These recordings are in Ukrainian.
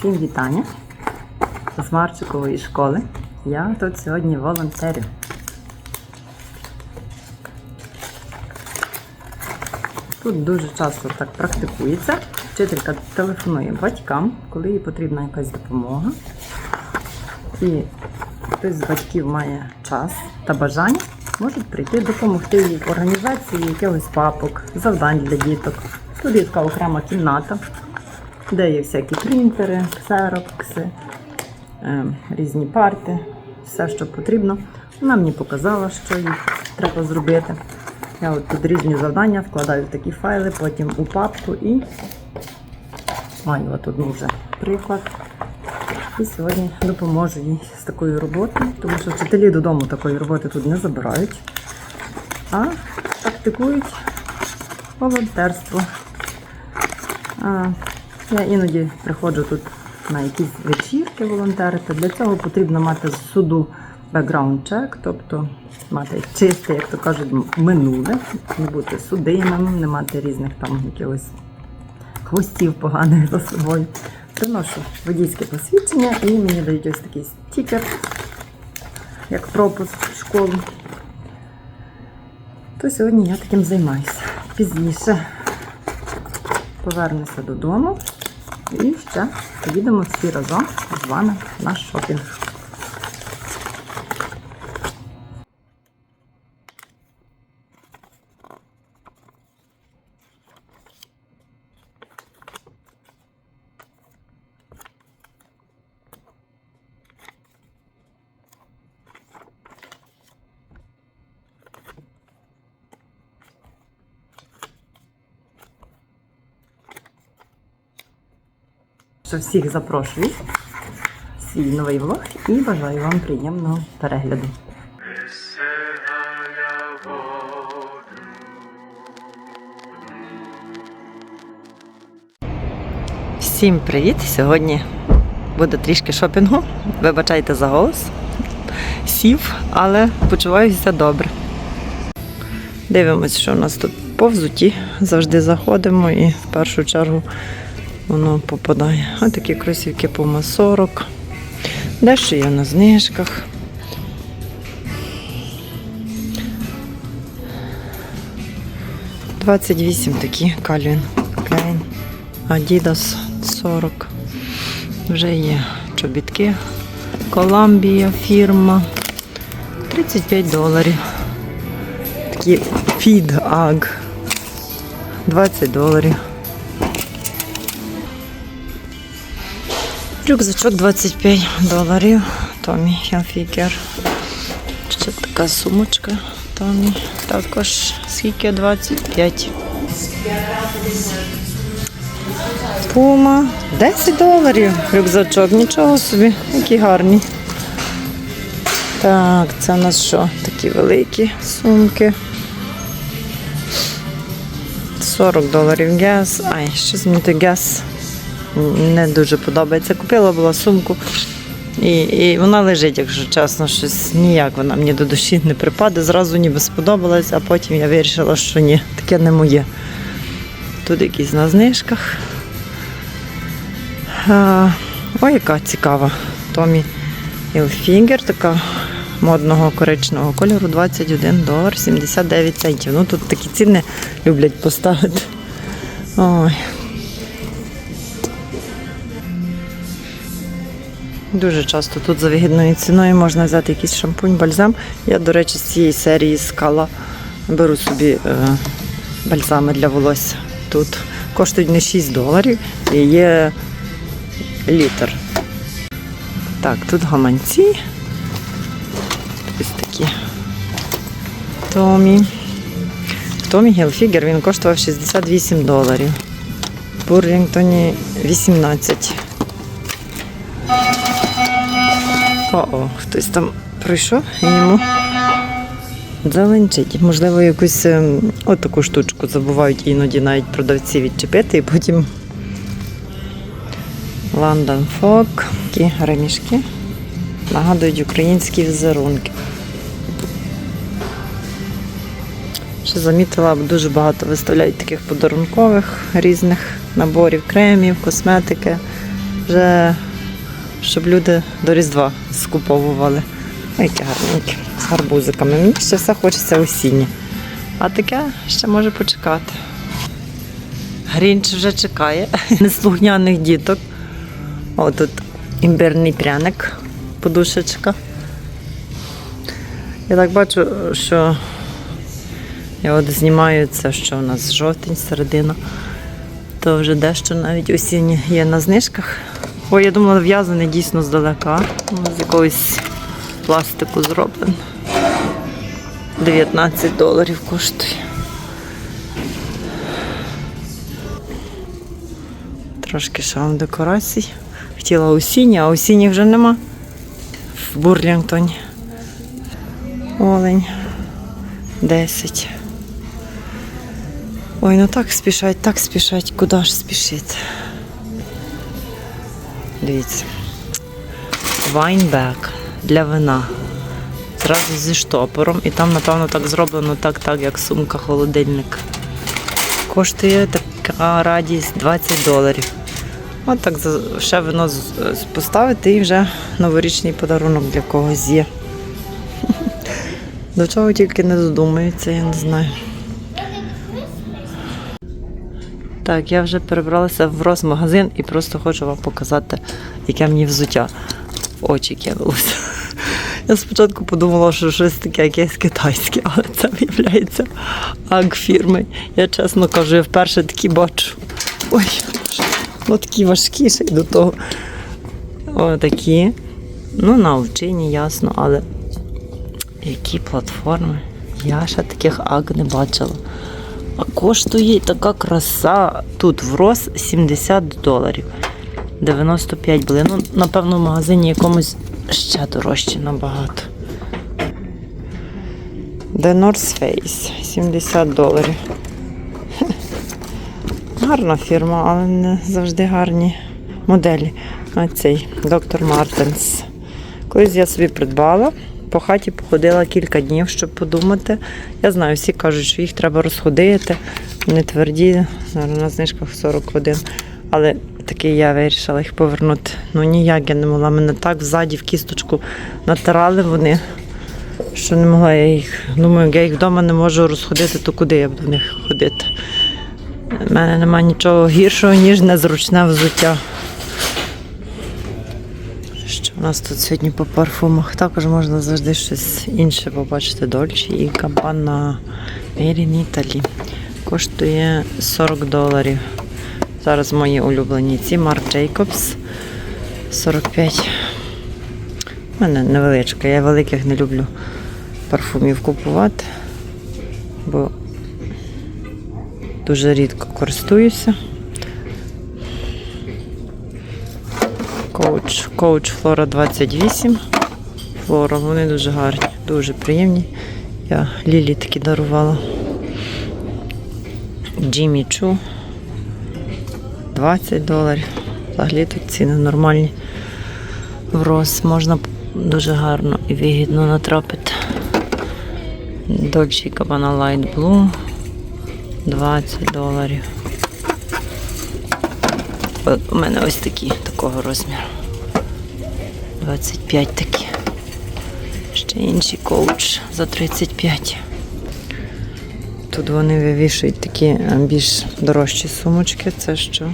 Всім вітання з Марчикової школи. Я тут сьогодні волонтерю. Тут дуже часто так практикується. Вчителька телефонує батькам, коли їй потрібна якась допомога. І хтось з батьків має час та бажання, можуть прийти допомогти їй в організації якихось папок, завдань для діток. Тут є така окрема кімната, де є всякі принтери, ксерокси, е, різні парти, все, що потрібно. Вона мені показала, що їй треба зробити. Я от тут різні завдання вкладаю в такі файли, потім у папку і маю от одну вже приклад. І сьогодні допоможу їй з такою роботою, тому що вчителі додому такої роботи тут не забирають, а практикують волонтерство. Я іноді приходжу тут на якісь вечірки волонтерити. Для цього потрібно мати з суду бекграунд чек, тобто мати чисте, як то кажуть, минуле, не бути судимим, не мати різних там якихось хвостів поганих за собою. Приношу водійське посвідчення і мені дають ось такий стікер, як пропуск в школу. То сьогодні я таким займаюся. Пізніше повернуся додому і ще поїдемо всі разом з вами на шопінг. Що всіх запрошую в свій новий влог і бажаю вам приємного перегляду. Всім привіт! Сьогодні буде трішки шопінгу. Вибачайте за голос. Сів, але почуваюся добре. Дивимось, що у нас тут по взуті. Завжди заходимо і в першу чергу воно попадає. Ось такі кросівки по 40. Дещо є на знижках. Двадцять вісім такі Calvin Klein. Adidas 40. Вже є чобітки. Коламбія фірма. 35 доларів. Такі Ag. 20 доларів. Рюкзачок 25 доларів. Томі Hilfiger. Ще така сумочка. Томі. Також скільки 25. Пума. 10 доларів. Рюкзачок. Нічого собі. Які гарні. Так, це у нас що? Такі великі сумки. 40 доларів газ. Ай, мені той газ не дуже подобається. Купила була сумку, і, і вона лежить, якщо чесно, щось ніяк вона мені до душі не припаде. Зразу ніби сподобалась, а потім я вирішила, що ні, таке не моє. Тут якісь на знижках. А, ой, яка цікава. Томі Hilfiger, така модного коричневого кольору 21 долар 79 центів. Ну тут такі ціни люблять поставити. Ой. Дуже часто тут за вигідною ціною можна взяти якийсь шампунь, бальзам. Я, до речі, з цієї серії скала беру собі е, бальзами для волосся. Тут коштують не 6 доларів і є літр. Так, тут гаманці. Ось такі. Томі. Томі Гілфігер він коштував 68 доларів. Бурлінгтоні 18. О-о, хтось там пройшов і йому заленчить. Можливо, якусь ем, отаку штучку забувають іноді навіть продавці відчепити і потім London Fog. Такі ремішки. Нагадують українські візерунки. Ще замітила, дуже багато виставляють таких подарункових різних наборів, кремів, косметики. вже щоб люди до Різдва скуповували. Які гарненькі, з гарбузиками. Мені ще все хочеться осіннє. А таке ще може почекати. Грінч вже чекає неслухняних діток. О, тут імбирний пряник, подушечка. Я так бачу, що я от знімаю це, що у нас жовтень, середина, то вже дещо навіть осіннє є на знижках. Ой, я думала, в'язаний дійсно здалека. Ну, з якогось пластику зроблено. 19 доларів коштує. Трошки шам декорацій. Хотіла осінні, а осінні вже нема в Бурлінгтоні. Олень 10. Ой, ну так спішать, так спішать, куди ж спішити. Дивіться. Вайнбек для вина. Зразу зі штопором. І там, напевно, так зроблено, так, так, як сумка холодильник. Коштує така радість 20 доларів. От так ще вино поставити і вже новорічний подарунок для когось є. До чого тільки не додумаються, я не знаю. Так, я вже перебралася в Росмагазин і просто хочу вам показати, яке мені взуття очі кинулося. Я спочатку подумала, що щось таке якесь китайське, але це виявляється аг фірми. Я чесно кажу, я вперше такі бачу. Ой, ну такі важкі ще й до того. О, такі. Ну, на овчині, ясно, але які платформи. Я ще таких аг не бачила. Коштує така краса тут в Рос 70 доларів. 95 були. Ну, напевно, в магазині якомусь ще дорожче набагато. The North Face 70 доларів. Гарна фірма, але не завжди гарні моделі. А цей доктор Мартенс. Колись я собі придбала. По хаті походила кілька днів, щоб подумати. Я знаю, всі кажуть, що їх треба розходити. Вони тверді, на знижках 41. Але таки я вирішила їх повернути. Ну ніяк я не могла. Мене так ззаді в кісточку натирали вони, що не могла я їх. Думаю, я їх вдома не можу розходити, то куди я буду в них ходити? У мене немає нічого гіршого, ніж незручне взуття. У нас тут сьогодні по парфумах? Також можна завжди щось інше побачити. Дольче і Gabbana Made Italy. Коштує 40 доларів. Зараз мої улюблені ці Марк Джейкобс 45. У мене невеличка. Я великих не люблю парфумів купувати, бо дуже рідко користуюся. Коуч, коуч Флора 28. Флора, вони дуже гарні, дуже приємні. Я Лілі такі дарувала. Джиммі Чу 20 доларів. Взагалі тут ціни нормальні. В роз можна дуже гарно і вигідно натрапити. Dolce Gabbana Light Blue 20 доларів. У мене ось такі такого розміру. 25 такі. Ще інший коуч за 35. Тут вони вивішують такі е, більш дорожчі сумочки. Це що?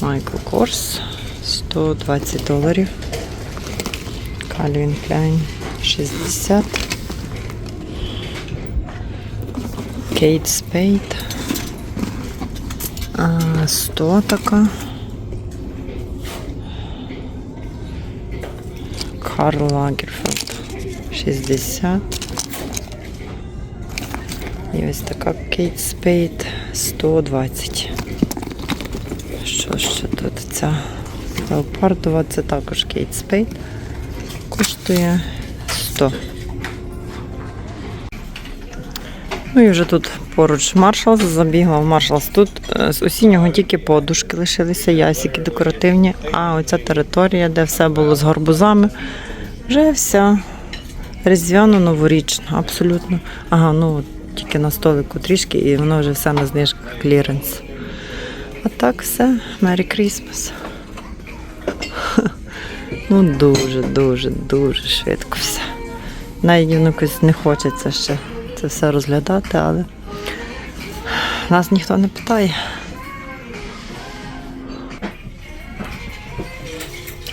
Michael Kors 120 доларів. Calvin Klein 60. Kate Spade. А, 100 така. Карл Лагерфелд 60. І ось така Кейт Спейд 120. Що ще тут ця леопардова, це також Кейт Спейд. Коштує 100. Ну і вже тут поруч Маршалс, забігла в Маршалс. Тут е, з осіннього тільки подушки лишилися, ясики декоративні, а оця територія, де все було з гарбузами, вже вся різдвяно-новорічна, абсолютно. Ага, ну тільки на столику трішки, і воно вже все на знижках кліренс. А так все, Merry Christmas. Ну, дуже, дуже, швидко все. Навіть якось не хочеться ще це все розглядати, але нас ніхто не питає.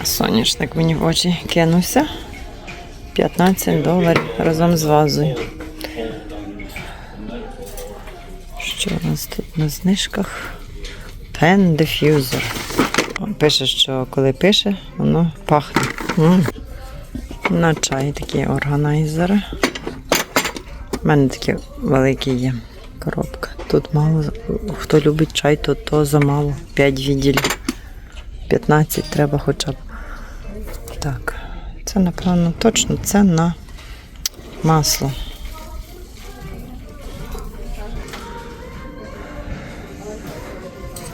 Соняшник мені в очі кинувся. 15 доларів разом з вазою. Що у нас тут на знижках? Pen Diffuser. Пише, що коли пише, воно пахне. М. На чай такі органайзери. У мене такі великі є коробка. Тут мало. Хто любить чай, то, то замало. 5 відділів. 15 треба хоча б. Так. Це, напевно, точно це на масло.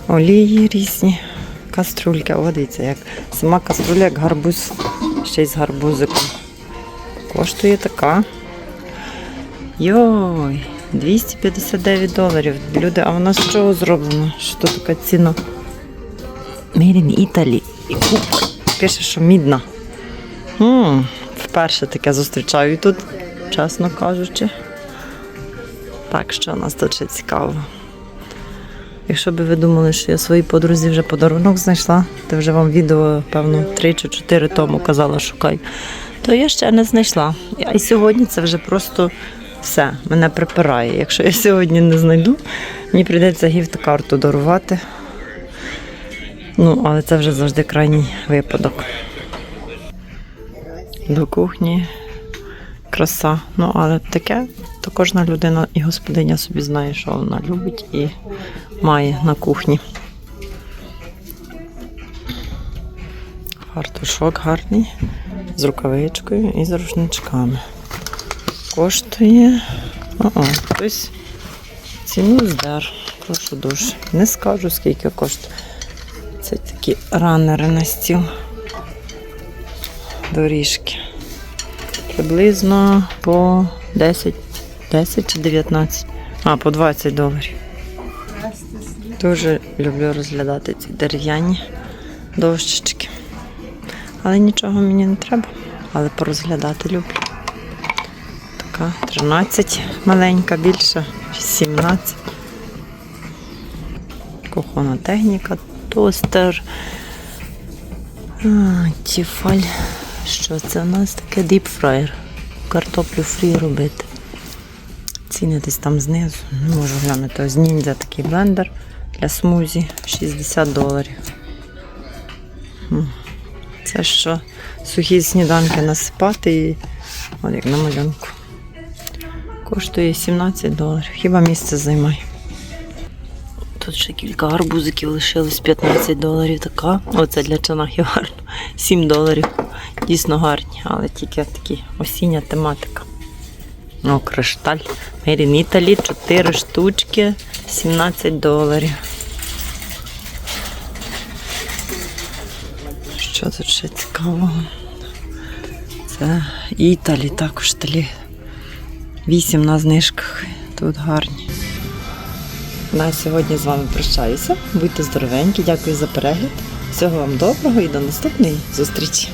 Олії різні, каструльки. О, дивіться, як сама каструля, як гарбуз, ще й з гарбузиком. Коштує така. Йой, 259 доларів. Люди, а вона з чого зроблена? Що тут така ціна? In Italy. І. Пише, що мідна. М вперше таке зустрічаю тут, чесно кажучи. Так що у нас ще цікаво. Якщо би ви думали, що я своїй подрузі вже подарунок знайшла, то вже вам відео, певно, 3 чи 4 тому казала, шукай, то я ще не знайшла. І сьогодні це вже просто все, мене припирає. Якщо я сьогодні не знайду, мені прийдеться гіфт-карту дарувати. Ну, але це вже завжди крайній випадок. До кухні краса. Ну, але таке, то кожна людина і господиня собі знає, що вона любить і має на кухні. Фартушок гарний, з рукавичкою і з рушничками. Коштує. О, хтось ціну здер. Прошу дуже. Не скажу, скільки коштує. Це такі ранери на стіл. Доріжки. Приблизно по 10, 10 чи 19. А, по 20 доларів. Дуже люблю розглядати ці дерев'яні дощечки. Але нічого мені не треба. Але порозглядати люблю. Така 13 маленька, більша, 17. Кухонна техніка, тостер. Тіфаль. Що це у нас таке діпфраєр? Картоплю фрі робити. Ціни десь там знизу. Не можу глянути. Ось ніндзя такий блендер для смузі 60 доларів. Це що сухі сніданки насипати і от як на малюнку. Коштує 17 доларів. Хіба місце займає? Тут ще кілька гарбузиків лишилось 15 доларів така. Оце для чанахів гарно. 7 доларів. Дійсно гарні, але тільки такі осіння тематика. О, кришталь. Made Italy, 4 штучки, 17 доларів. Що тут ще цікавого? Це Італі, також талі. 8 на знижках. Тут гарні. На сьогодні з вами прощаюся. Будьте здоровенькі, дякую за перегляд. Всього вам доброго і до наступної зустрічі!